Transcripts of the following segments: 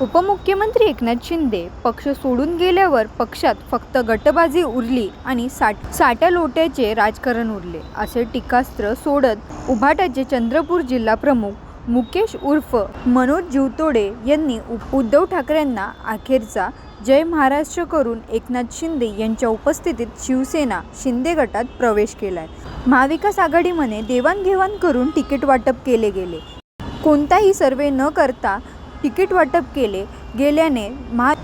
उपमुख्यमंत्री एकनाथ शिंदे पक्ष सोडून गेल्यावर पक्षात फक्त गटबाजी उरली आणि साठ साट्या लोट्याचे राजकारण उरले असे टीकास्त्र सोडत उभाटाचे चंद्रपूर जिल्हा प्रमुख मुकेश उर्फ मनोज जीवतोडे यांनी उद्धव ठाकरेंना अखेरचा जय महाराष्ट्र करून एकनाथ शिंदे यांच्या उपस्थितीत शिवसेना शिंदे गटात प्रवेश केलाय. महाविकास आघाडीमध्ये देवाणघेवाण करून तिकीट वाटप केले गेले. कोणताही सर्वे न करता तिकीट वाटप केले गेल्याने महा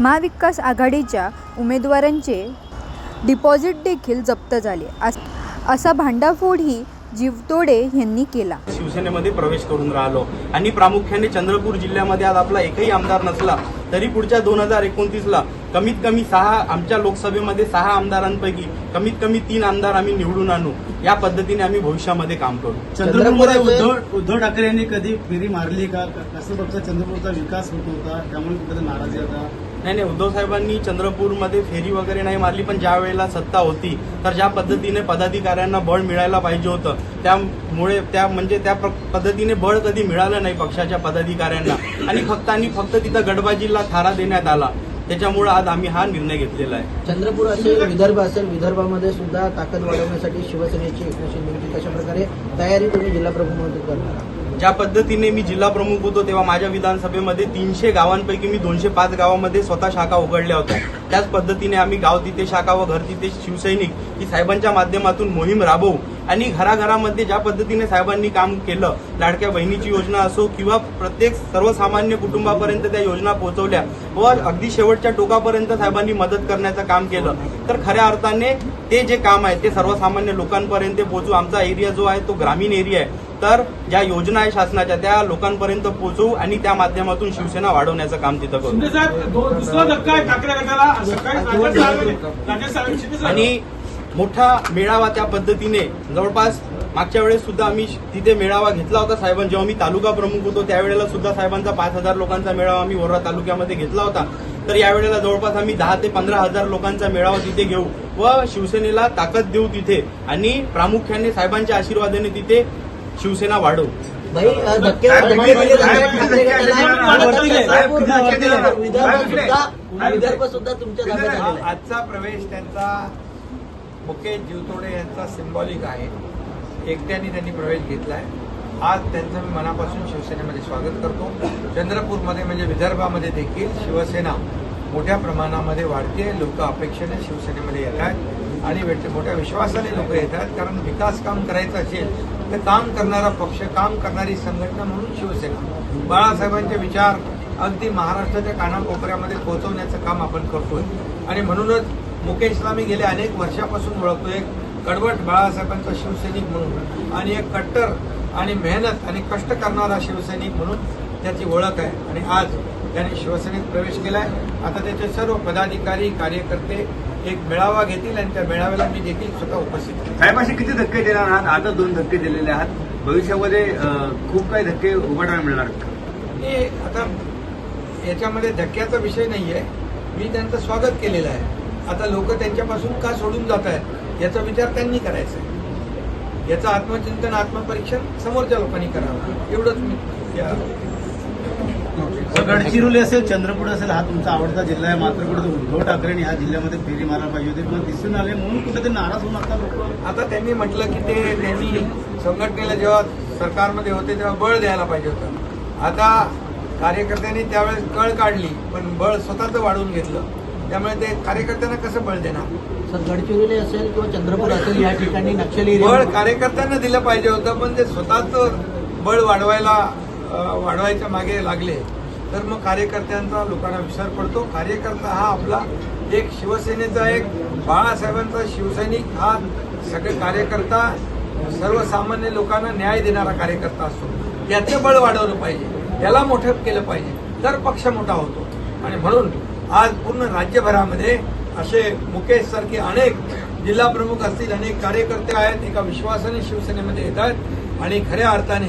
महाविकास आघाडीच्या उमेदवारांचे डिपॉझिट देखील जप्त झाले. अस- असा भांडाफोडही जीवतोडे यांनी केला. शिवसेनेमध्ये प्रवेश करून राहिलो आणि प्रामुख्याने चंद्रपूर जिल्ह्यामध्ये आज आपला एकही आमदार नसला तरी पुढच्या दोन हजार एकोणतीसला कमीत कमी सहा आमच्या लोकसभेमध्ये सहा आमदारांपैकी कमीत कमी तीन आमदार आम्ही निवडून आणू. या पद्धतीने आम्ही भविष्यामध्ये काम करू. चंद्रपूरमध्ये उद्धव उद्धव ठाकरे यांनी कधी फेरी मारली का कसं बघता? चंद्रपूरचा विकास होत होता त्यामुळे कुठे नाराजी आता? नाही नाही उद्धव साहेबांनी चंद्रपूरमध्ये फेरी वगैरे नाही मारली पण ज्या वेळेला सत्ता होती तर ज्या पद्धतीने पदाधिकाऱ्यांना बळ मिळायला पाहिजे होतं त्यामुळे त्या म्हणजे त्या पद्धतीने बळ कधी मिळालं नाही पक्षाच्या पदाधिकाऱ्यांना. आणि फक्त आणि फक्त तिथं गडबाजीला थारा देण्यात आला. त्याच्यामुळे आज आम्ही हा निर्णय घेतलेला आहे. चंद्रपूर असेल विदर्भ असेल विदर्भामध्ये सुद्धा ताकद वाढवण्यासाठी शिवसेनेची एकनाथ शिंदेची कशा प्रकारे तयारी तुम्ही जिल्हा प्रमुख म्हणून करणार आहात? ज्या पद्धतीने मी जिल्हा प्रमुख होतो तेव्हा माझ्या विधानसभेमध्ये तीनशे गावांपैकी मी दोनशे पाच गावामध्ये स्वतः शाखा उघडल्या होत्या. त्याच पद्धतीने आम्ही गाव तिथे शाखा व घर तिथे शिवसैनिक ही साहेबांच्या माध्यमातून मोहीम राबवू. आणि घराघरामध्ये ज्या पद्धतीने साहेबांनी काम केलं लाडक्या बहिणीची योजना असो किंवा प्रत्येक सर्वसामान्य कुटुंबापर्यंत त्या योजना पोहोचवल्या व अगदी शेवटच्या टोकापर्यंत साहेबांनी मदत करण्याचं काम केलं. तर खऱ्या अर्थाने ते जे काम आहे ते सर्वसामान्य लोकांपर्यंत पोहोचू. आमचा एरिया जो आहे तो ग्रामीण एरिया आहे. तर ज्या योजना आहे शासनाच्या त्या लोकांपर्यंत पोहोचवू आणि त्या माध्यमातून शिवसेना वाढवण्याचं काम तिथं करू. शिंदे साहेब दो- दुसरा धक्का आहे ठाकरे गटाला. सकाळी राजेश साहेब राजेश साहेब शिंदे साहेब आणि मोठा मेळावा त्या पद्धतीने. जवळपास मागच्या वेळेस सुद्धा आम्ही तिथे मेळावा घेतला होता साहेबां जेव्हा मी तालुका प्रमुख होतो त्यावेळेला सुद्धा साहेबांचा पाच हजार लोकांचा मेळावा आम्ही ओर्रा तालुक्यामध्ये घेतला होता. तर यावेळेला जवळपास आम्ही दहा ते पंधरा हजार लोकांचा मेळावा तिथे घेऊ व शिवसेनेला ताकद देऊ तिथे. आणि प्रामुख्याने साहेबांच्या आशीर्वादाने तिथे शिवसेना वाढवू भाई अ, धक्के धक्के दिले जातात ठाकरे गटाला. चंद्रपूर, विदर्भ सुद्धा विदर्भ सुद्धा तुमच्या ताब्यात आलेला आहे. आजचा प्रवेश त्यांचा मुकेश जीवतोडे यांचा सिम्बॉलिक आहे. एकट्याने त्यांनी प्रवेश घेतलाय. आज त्यांचं मी मनापासून शिवसेनेमध्ये स्वागत करतो. चंद्रपूरमध्ये म्हणजे विदर्भामध्ये देखील शिवसेना मोठ्या प्रमाणामध्ये वाढते. लोक अपेक्षेने शिवसेनेमध्ये येत आहेत आणि मोठ्या विश्वासाने लोक येत आहेत कारण विकास काम करायचं असेल तर काम करणारा पक्ष काम करणारी संघटना म्हणून शिवसेना. बाळासाहेबांचे विचार अगदी महाराष्ट्राच्या कानाकोपऱ्यामध्ये पोहोचवण्याचं काम आपण करतोय. आणि म्हणूनच मुकेशला मी गेल्या अनेक वर्षापासून ओळखतो एक कडवट बाळासाहेबांचा शिवसैनिक म्हणून आणि एक कट्टर आणि मेहनत आणि कष्ट करणारा शिवसैनिक म्हणून त्याची ओळख आहे. आणि आज त्याने शिवसेनेत प्रवेश केला आहे आता त्याचे सर्व पदाधिकारी कार्यकर्ते एक मेळावा घेतील आणि त्या मेळाव्याला मी देखील स्वतः उपस्थित आहे साहेब असे किती धक्के देणार आहात? आता दोन धक्के दिलेले आहात. भविष्यामध्ये खूप काही धक्के उघडायला मिळणार हे आता याच्यामध्ये धक्क्याचा विषय नाहीये. मी त्यांचं स्वागत केलेलं आहे. आता लोक त्यांच्यापासून का सोडून जात आहेत याचा विचार त्यांनी करायचा आहे. याचं आत्मचिंतन आत्मपरीक्षण समोरच्या लोकांनी करावं. एवढंच मी या गडचिरोली असेल चंद्रपूर असेल हा तुमचा आवडता जिल्हा आहे. मात्र कुठे उद्धव ठाकरेंनी ह्या जिल्ह्यामध्ये फेरी मारायला पाहिजे होती. पण दिसून आले म्हणून कुठे ते नाराज होऊन आता लोक. आता त्यांनी म्हटलं की ते त्यांनी संघटनेला जेव्हा सरकारमध्ये होते तेव्हा बळ द्यायला पाहिजे होतं. आता कार्यकर्त्यांनी त्यावेळेस कळ काढली पण बळ स्वतःच वाढवून घेतलं. त्यामुळे ते कार्यकर्त्यांना कसं बळ देणार? सर गडचिरोली असेल किंवा चंद्रपूर असेल या ठिकाणी नक्षली बळ कार्यकर्त्यांना दिलं पाहिजे होतं पण ते स्वतःच बळ वाढवायला वाढवायच्या मागे लागले. तर मग कार्यकर्त्यांचा लोकांना विसर पडतो. कार्यकर्ता हा आपला एक शिवसेनेचा एक बाळासाहेबांचा शिवसैनिक. हा सगळे कार्यकर्ता सर्वसामान्य लोकांना न्याय देणारा कार्यकर्ता असतो. त्याचं बळ वाढवलं पाहिजे. त्याला मोठं केलं पाहिजे. तर पक्ष मोठा होतो. आणि म्हणून आज पूर्ण राज्यभरामध्ये असे मुकेश सारखे अनेक जिल्हा प्रमुख असतील अनेक कार्यकर्ते आहेत एका विश्वासाने शिवसेनेमध्ये येत आहेत. आणि खऱ्या अर्थाने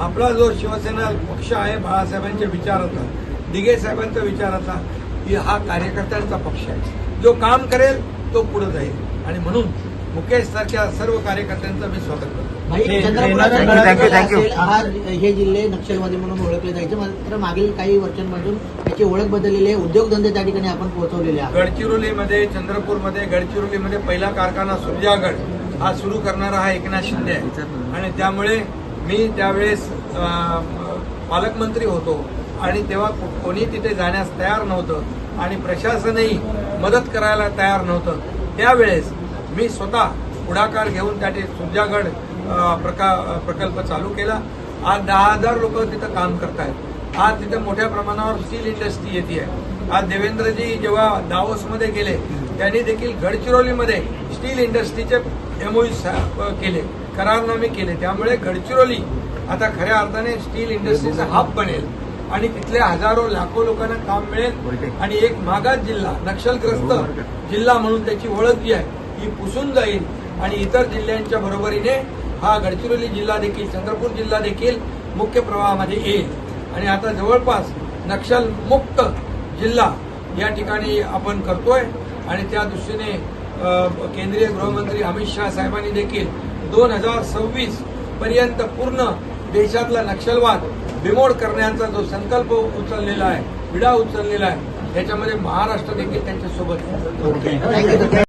आपला जो शिवसेना पक्ष आहे बाळासाहेबांच्या विचाराचा दिघे साहेबांच्या विचाराचा ही हा कार्यकर्त्यांचा पक्ष आहे. जो काम करेल तो पुढे जाईल. आणि म्हणून मुकेश सारख्या सर्व कार्यकर्त्यांचं मी स्वागत करतो. भाई हे- जिल्हे नक्षलवादी म्हणून ओळखले जायचे मात्र मागील काही वर्षांपासून त्याची ओळख बदललेली आहे. उद्योगधंदे त्या ठिकाणी आपण पोहोचवलेले आहोत. गडचिरोलीमध्ये चंद्रपूरमध्ये गडचिरोलीमध्ये पहिला कारखाना सूर्यागड हा सुरू करणारा हा एकनाथ शिंदे आहे. आणि त्यामुळे मी त्यावेळेस पालकमंत्री होतो आणि तेव्हा कोणी तिथे जाण्यास तयार नव्हतं आणि प्रशासनही मदत करायला तयार नव्हतं. त्यावेळेस मी स्वतः पुढाकार घेऊन त्या सुजागड प्रका प्रकल्प चालू केला. आज दहा हजार लोक तिथं काम करतायत. आज तिथं मोठ्या प्रमाणावर स्टील इंडस्ट्री येते आहे आज देवेंद्रजी जेव्हा दावोसमध्ये गेले त्यांनी देखील गडचिरोलीमध्ये स्टील इंडस्ट्रीचे एमओयू केले. करारनामे केले त्यामुळे गडचिरोली आता खऱ्या अर्थाने स्टील इंडस्ट्रीचा हब बनेल. आणि तिथल्या हजारो लाखो लोकांना काम मिळेल. आणि एक मागास जिल्हा नक्षलग्रस्त जिल्हा म्हणून त्याची ओळख जी आहे ही पुसून जाईल. आणि इतर जिल्ह्यांच्या बरोबरीने हा गडचिरोली जिल्हा देखील चंद्रपूर जिल्हा देखील मुख्य प्रवाहामध्ये येईल. आणि आता जवळपास नक्षलमुक्त जिल्हा या ठिकाणी आपण करतोय. आणि त्या दृष्टीने केंद्रीय गृहमंत्री अमित शहा साहेबांनी देखील दोन हजार सव्वीस पर्यंत पूर्ण देशातला नक्षलवाद बिमोड करण्याचा जो संकल्प उचललेला आहे विडा उचललेला आहे त्याच्यामध्ये महाराष्ट्र देखील त्यांच्यासोबत